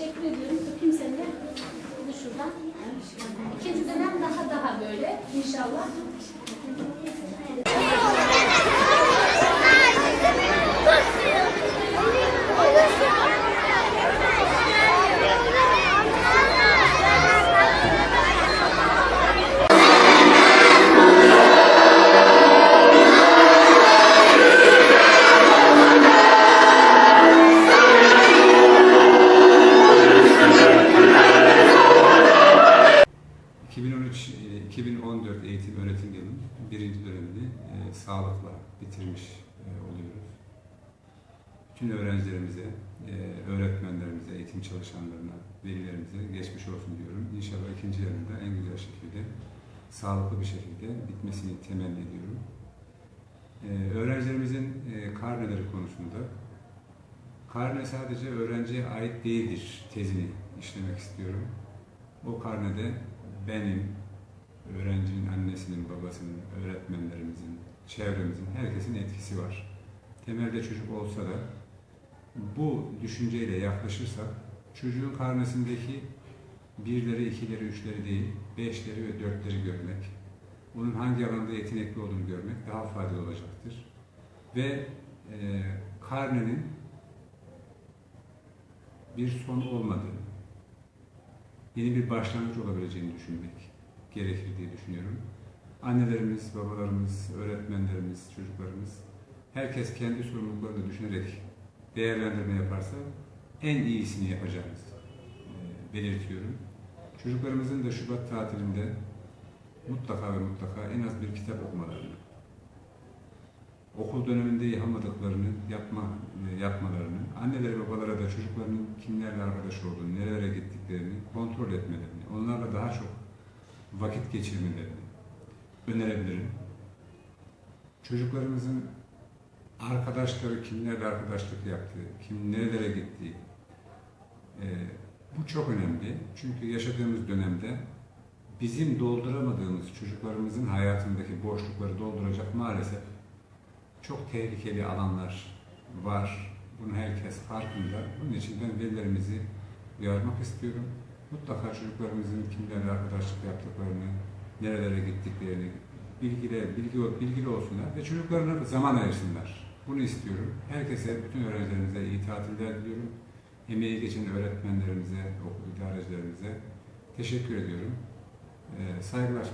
teşekkür ediyorum. Öpeyim seni de. Bir şuradan. İkinci dönem daha daha böyle inşallah. 2014 eğitim öğretim yılının birinci dönemini e, sağlıkla bitirmiş e, oluyoruz. Bütün öğrencilerimize, e, öğretmenlerimize, eğitim çalışanlarına, velilerimize geçmiş olsun diyorum. İnşallah ikinci yarında en güzel şekilde, sağlıklı bir şekilde bitmesini temenni ediyorum. E, öğrencilerimizin e, karneleri konusunda karne sadece öğrenciye ait değildir tezini işlemek istiyorum. O karnede benim, öğrencinin annesinin, babasının, öğretmenlerimizin, çevremizin, herkesin etkisi var. Temelde çocuk olsa da bu düşünceyle yaklaşırsak çocuğun karnesindeki birleri, ikileri, üçleri değil, beşleri ve dörtleri görmek, onun hangi alanda yetenekli olduğunu görmek daha faydalı olacaktır. Ve e, karnenin bir son olmadığını, yeni bir başlangıç olabileceğini düşünmek gerekir diye düşünüyorum. Annelerimiz, babalarımız, öğretmenlerimiz, çocuklarımız herkes kendi sorumluluklarını düşünerek değerlendirme yaparsa en iyisini yapacağımızı e, belirtiyorum. Çocuklarımızın da Şubat tatilinde mutlaka ve mutlaka en az bir kitap okumalarını, okul döneminde yapamadıklarını yapma, e, yapmalarını, anneleri babalara da çocuklarının kimlerle arkadaş olduğunu, nerelere gittiklerini kontrol etmelerini, onlarla daha çok vakit geçirmelerini önerebilirim. Çocuklarımızın arkadaşları kimlerle arkadaşlık yaptığı, kim nerelere gittiği, e, bu çok önemli. Çünkü yaşadığımız dönemde bizim dolduramadığımız çocuklarımızın hayatındaki boşlukları dolduracak maalesef çok tehlikeli alanlar var. Bunu herkes farkında. Bunun için ben velilerimizi uyarmak istiyorum. Mutlaka çocuklarımızın kimlerle arkadaşlık yaptıklarını, nerelere gittiklerini bilgili, bilgi, bilgili olsunlar ve çocuklarına zaman ayırsınlar. Bunu istiyorum. Herkese, bütün öğrencilerimize iyi tatiller diliyorum. Emeği geçen öğretmenlerimize, okul idarecilerimize teşekkür ediyorum. Ee, saygılar.